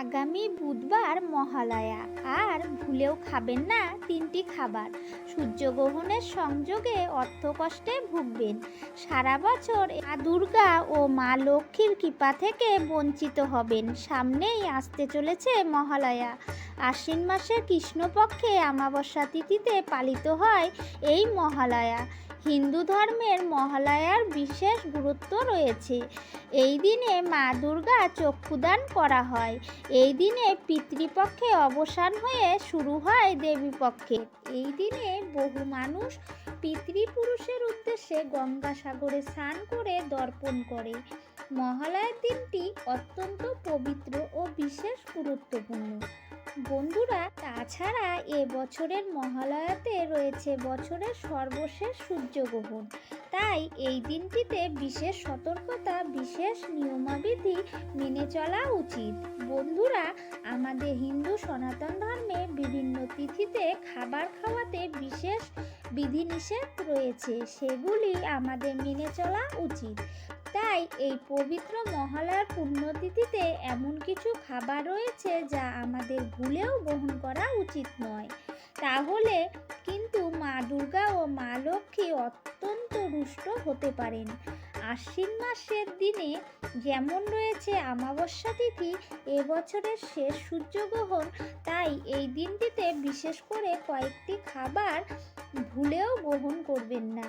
আগামী বুধবার মহালয়া। আর ভুলেও খাবেন না তিনটি খাবার। সূর্যগ্রহণের সংযোগে অর্থকষ্টে ভুগবেন। সারা বছর মা দুর্গা ও মা লক্ষ্মীর কৃপা থেকে বঞ্চিত হবেন। সামনেই আসতে চলেছে মহালয়া। আশ্বিন মাসের কৃষ্ণপক্ষে অমাবস্যা তিথিতে পালিত হয় এই মহালয়া। হিন্দু ধর্মের মহালয়ার বিশেষ গুরুত্ব রয়েছে। এই দিনে মা দুর্গা চক্ষুদান করা হয়। এই দিনে পিতৃপক্ষে অবসান হয়ে শুরু হয় দেবীপক্ষে। এই দিনে বহু মানুষ পিতৃপুরুষের উদ্দেশ্যে গঙ্গাসাগরে স্নান করে দর্পণ করে। মহালয়ার দিনটি অত্যন্ত পবিত্র ও বিশেষ গুরুত্বপূর্ণ। বন্ধুরা, তাছাড়া এ বছরের মহালয়াতে রয়েছে বছরের সর্বশেষ সূর্যগ্রহণ। তাই এই দিনটিতে বিশেষ সতর্কতা, বিশেষ নিয়মাবিধি মেনে চলা উচিত। বন্ধুরা, আমাদের হিন্দু সনাতন ধর্মে বিভিন্ন তিথিতে খাবার খাওয়াতে বিশেষ বিধিনিষেধ রয়েছে। সেগুলি আমাদের মেনে চলা উচিত। তাই এই পবিত্র মহালয়ার পুণ্যতিথিতে এমন কিছু খাবার রয়েছে যা আমাদের ভুলেও গ্রহণ করা উচিত নয়। তাহলে কিন্তু মা দুর্গা ও মা লক্ষ্মী অত্যন্ত রুষ্ট হতে পারেন। আশ্বিন মাসের দিনে যেমন রয়েছে অমাবস্যা তিথি এবছরের শেষ সূর্যগ্রহণ, তাই এই দিনটিতে বিশেষ করে কয়েকটি খাবার ভুলেও গ্রহণ করবেন না।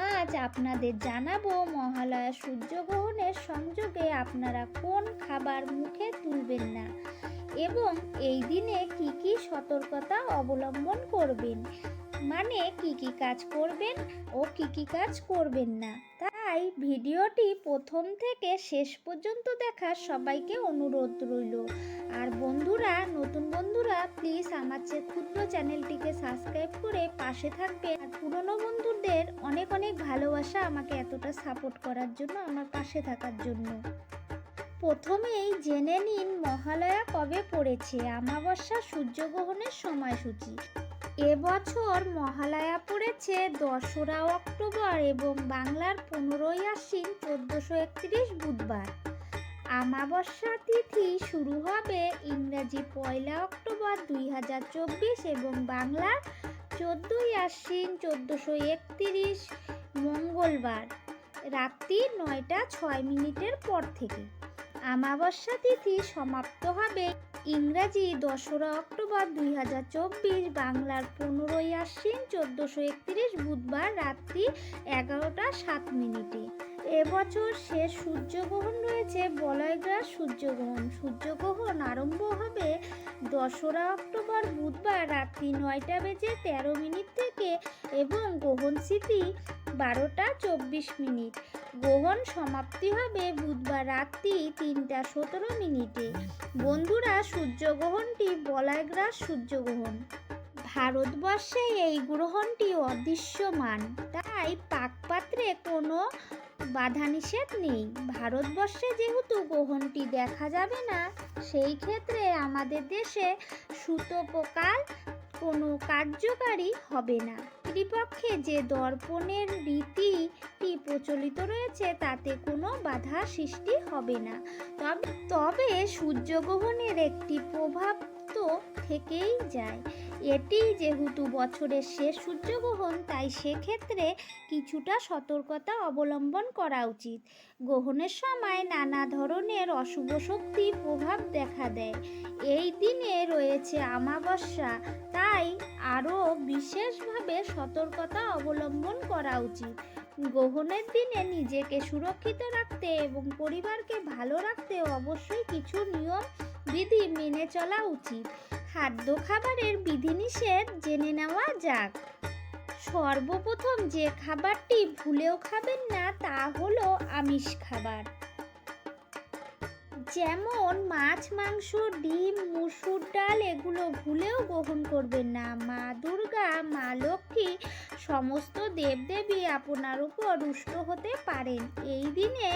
আজ আপনাদের জানাব মহালয়া সূর্যগ্রহণের সংযোগে আপনারা কোন খাবার মুখে তুলবেন না এবং এই দিনে কি কি সতর্কতা অবলম্বন করবেন? মানে কি কি কাজ করবেন ও কি কি কাজ করবেন না? তাই ভিডিওটি প্রথম থেকে শেষ পর্যন্ত দেখার সবাইকে অনুরোধ রইল। আর বন্ধুরা, নতুন বন্ধুরা প্লিজ আমার চেয়ে ক্ষুদ্র চ্যানেলটিকে সাবস্ক্রাইব করে পাশে থাকবেন। আর পুরনো বন্ধুদের অনেক অনেক ভালোবাসা আমাকে এতটা সাপোর্ট করার জন্য, আমার পাশে থাকার জন্য। প্রথমেই জেনে নিন মহালয়া কবে পড়েছে, অমাবস্যা সূর্যগ্রহণের সময়সূচি। এবছর মহালয়া পড়েছে দশরা অক্টোবর এবং বাংলার পনেরোই আশ্বিন চোদ্দোশো একত্রিশ বুধবার। আমাবস্যা তিথি শুরু হবে ইংরাজি পয়লা অক্টোবর দুই হাজার চব্বিশ এবং বাংলার চোদ্দোই আশ্বিন চোদ্দোশো একত্রিশ মঙ্গলবার, রাত্রি নয়টা ছয় মিনিটের পর থেকে। আমাবস্যা তিথি সমাপ্ত হবে। ইংরাজি দশরা অক্টোবর দুই হাজার চব্বিশ, বাংলার পনেরোই আশ্বিন চোদ্দোশো একত্রিশ বুধবার রাত্রি এগারোটা সাত মিনিটে। এবছর শেষ সূর্যগ্রহণ রয়েছে। বলয়গ্রাস সূর্যগ্রহণ। সূর্যগ্রহণ আরম্ভ হবে দশরা অক্টোবর বুধবার রাত্রি নয়টা বেজে তেরো মিনিট থেকে এবং গ্রহণ স্মৃতি বারোটা চব্বিশ মিনিট। গ্রহণ সমাপ্তি হবে বুধবার রাত্রি তিনটা সতেরো মিনিটে। বন্ধুরা, সূর্যগ্রহণটি বলয়গ্রাস সূর্যগ্রহণ। ভারতবর্ষে এই গ্রহণটি অদৃশ্যমান। তাই পাকপাত্রে কোনো বাধা নিষেধ নেই। ভারতবর্ষে যেহেতু গ্রহণটি দেখা যাবে না, সেই ক্ষেত্রে আমাদের দেশে সুতোপকাল কোনো কার্যকারী হবে না। ত্রিপক্ষে যে দর্পণের রীতিটি প্রচলিত রয়েছে, তাতে কোনো বাধা সৃষ্টি হবে না। তবে তবে সূর্যগ্রহণের একটি প্রভাব তো থেকেই যায়। এটি যেহেতু বছরের শেষ সূর্যগ্রহণ, তাই সেক্ষেত্রে কিছুটা সতর্কতা অবলম্বন করা উচিত। গ্রহণের সময় নানা ধরনের অশুভ শক্তি প্রভাব দেখা দেয়। এই দিনে রয়েছে আমাবস্যা তাই আরও বিশেষভাবে সতর্কতা অবলম্বন করা উচিত। গ্রহণের দিনে নিজেকে সুরক্ষিত রাখতে এবং পরিবারকে ভালো রাখতে অবশ্যই কিছু নিয়ম, বিধি মেনে চলা উচিত। খাদ্য খাবারের বিধিনিষেধ জেনে নেওয়া যাক। সর্বপ্রথম যে খাবারটি ভুলেও খাবেন না তা হলো আমিষ খাবার। যেমন মাছ, মাংস, ডিম, মুসুর ডাল, এগুলো ভুলেও গ্রহণ করবেন না। মা দুর্গা, মা লক্ষ্মী, সমস্ত দেবদেবী আপনার উপর রুষ্ট হতে পারেন। এই দিনে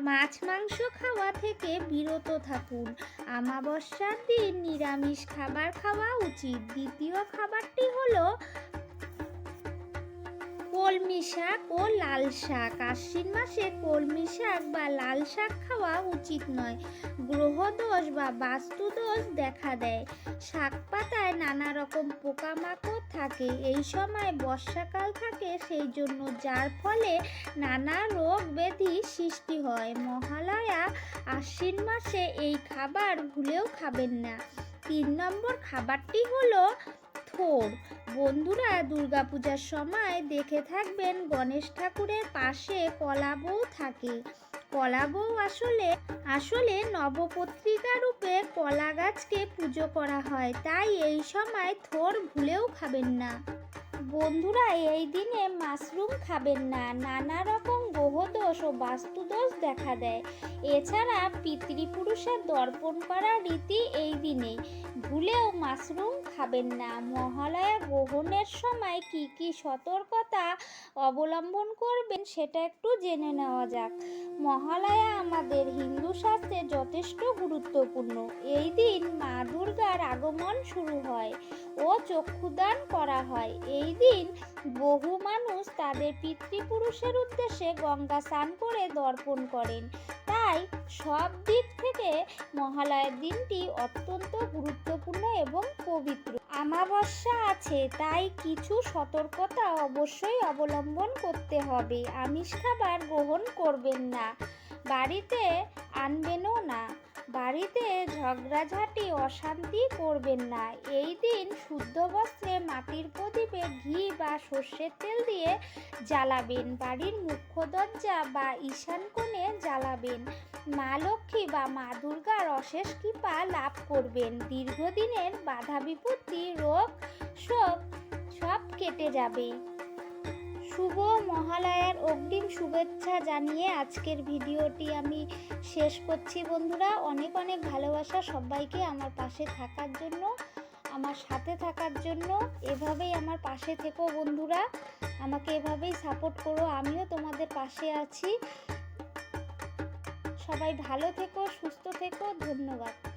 মাছ, মাংস খাওয়া থেকে বিরত থাকুন। আমাবস্যার দিন নিরামিষ খাবার খাওয়া উচিত। দ্বিতীয় খাবারটি হলো কলমি শাক ও লাল শাক। আশ্বিন মাসে কলমি শাক বা লাল শাক খাওয়া উচিত নয়। গ্রহদোষ বা বাস্তুদোষ দেখা দেয়। শাক পাতায় নানা রকম পোকামাকড় থাকে। এই সময় বর্ষাকাল থাকে, সেই জন্য যার ফলে নানা রোগ ব্যাধি সৃষ্টি হয়। মহালয়া আশ্বিন মাসে এই খাবার ভুলেও খাবেন না। তিন নম্বর খাবারটি হলো থোর। বন্ধুরা দুর্গাপূজার সময় দেখে থাকবেন গণেশ ঠাকুরের পাশে কলা বউ থাকে। কলা বউ আসলে আসলে নবপত্রিকা রূপে কলা গাছকে পুজো করা হয়, তাই এই সময় থোর ভুলেও খাবেন না। বন্ধুরা, এই দিনে মাশরুম খাবেন না, নানা রকম গ্রহদোষ ও বাস্তুদোষ দেখা দেয়। এছাড়া পিতৃপুরুষের দর্পণ করার রীতি এই দিনে ভুলেও মাশরুম খাবেন না। মহালয়া গ্রহণের সময় কি কি সতর্কতা অবলম্বন করবেন সেটা একটু জেনে নেওয়া যাক। মহালয়া আমাদের হিন্দু শাস্ত্রে যথেষ্ট গুরুত্বপূর্ণ। এই দিন মা দুর্গার আগমন শুরু হয় ও চক্ষুদান করা হয়। এই দিন বহু মানুষ তাদের পিতৃপুরুষের উদ্দেশ্যে গঙ্গা স্নান করে দর্পণ করেন। তাই সব দিক থেকে মহালয়ার দিনটি অত্যন্ত গুরুত্বপূর্ণ এবং পবিত্র। আমাবস্যা আছে, তাই কিছু সতর্কতা অবশ্যই অবলম্বন করতে হবে। আমিষ খাবার গ্রহণ করবেন না। বাড়িতে আনবেনও না। বাড়িতে ঝগড়াঝাটি, অশান্তি করবেন না। এই দিন শুদ্ধ বস্ত্রে মাটির প্রদীপে ঘি বা সর্ষের তেল দিয়ে জ্বালাবেন। বাড়ির মুখ্য দরজা বা ঈশান কোণে জ্বালাবেন। মা লক্ষ্মী বা মা দুর্গার অশেষ কৃপা লাভ করবেন। দীর্ঘদিনের বাধা বিপত্তি, রোগ সব সব কেটে যাবে। শুভ মহালয়ার অগ্রিম শুভেচ্ছা জানিয়ে আজকের ভিডিওটি আমি শেষ করছি। বন্ধুরা, অনেক অনেক ভালোবাসা সবাইকে আমার পাশে থাকার জন্য। আমার সাথে থাকার জন্য এভাবেই আমার পাশে থেকো বন্ধুরা। আমাকে এভাবেই সাপোর্ট করো, আমিও তোমাদের পাশে আছি। সবাই ভালো থেকো, সুস্থ থেকো, ধন্যবাদ।